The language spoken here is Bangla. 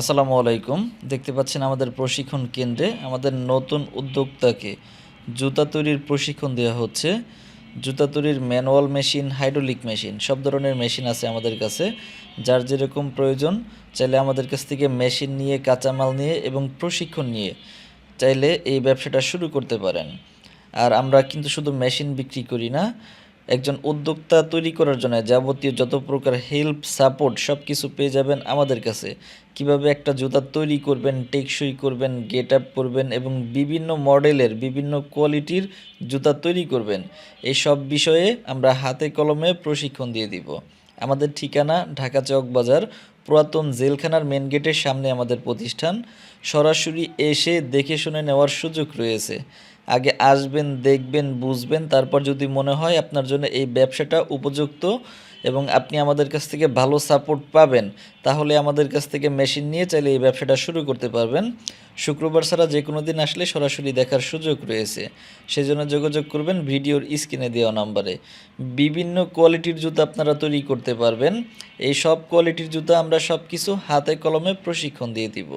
আসসালামু আলাইকুম। দেখতে পাচ্ছেন আমাদের প্রশিক্ষণ কেন্দ্রে আমাদের নতুন উদ্যোক্তাকে জুতা তৈরির প্রশিক্ষণ দেওয়া হচ্ছে। জুতা তৈরির ম্যানুয়াল মেশিন, হাইড্রোলিক মেশিন, সব ধরনের মেশিন আছে আমাদের কাছে, যার যেরকম প্রয়োজন চাইলে আমাদের কাছ থেকে মেশিন নিয়ে, কাঁচামাল নিয়ে এবং প্রশিক্ষণ নিয়ে চাইলে এই ব্যবসাটা শুরু করতে পারেন। আর আমরা কিন্তু শুধু মেশিন বিক্রি করি না একজন উদ্যোক্তা তৈরি করার জন্য যাবতীয় যত প্রকার হেল্প সাপোর্ট সব কিছু পেয়ে যাবেন আমাদের কাছে। কীভাবে একটা জুতা তৈরি করবেন, টেকসই করবেন গেট আপ করবেন এবং বিভিন্ন মডেলের বিভিন্ন কোয়ালিটির জুতা তৈরি করবেন। এই সব বিষয়ে আমরা হাতে কলমে প্রশিক্ষণ দিয়ে দিব। আমাদের ঠিকানা ঢাকা চক বাজার, পুরাতন জেলখানার মেন গেটের সামনে আমাদের প্রতিষ্ঠান। সরাসরি এসে দেখে শুনে নেওয়ার সুযোগ রয়েছে। আগে আসবেন, দেখবেন, বুঝবেন। তারপর যদি মনে হয় আপনার জন্য এই ব্যবসাটা উপযুক্ত এবং আপনি আমাদের কাছ থেকে ভালো সাপোর্ট পাবেন, তাহলে আমাদের কাছ থেকে মেশিন নিয়ে চাইলে এই ব্যবসাটা শুরু করতে পারবেন। শুক্রবার ছাড়া যে কোনো দিন আসলে সরাসরি দেখার সুযোগ রয়েছে। সেজন্য যোগাযোগ করবেন ভিডিওর স্ক্রিনে দেওয়া নাম্বারে। বিভিন্ন কোয়ালিটির জুতা আপনারা তৈরি করতে পারবেন। এই সব কোয়ালিটির জুতা আমরা সব কিছু হাতে কলমে প্রশিক্ষণ দিয়ে দিব।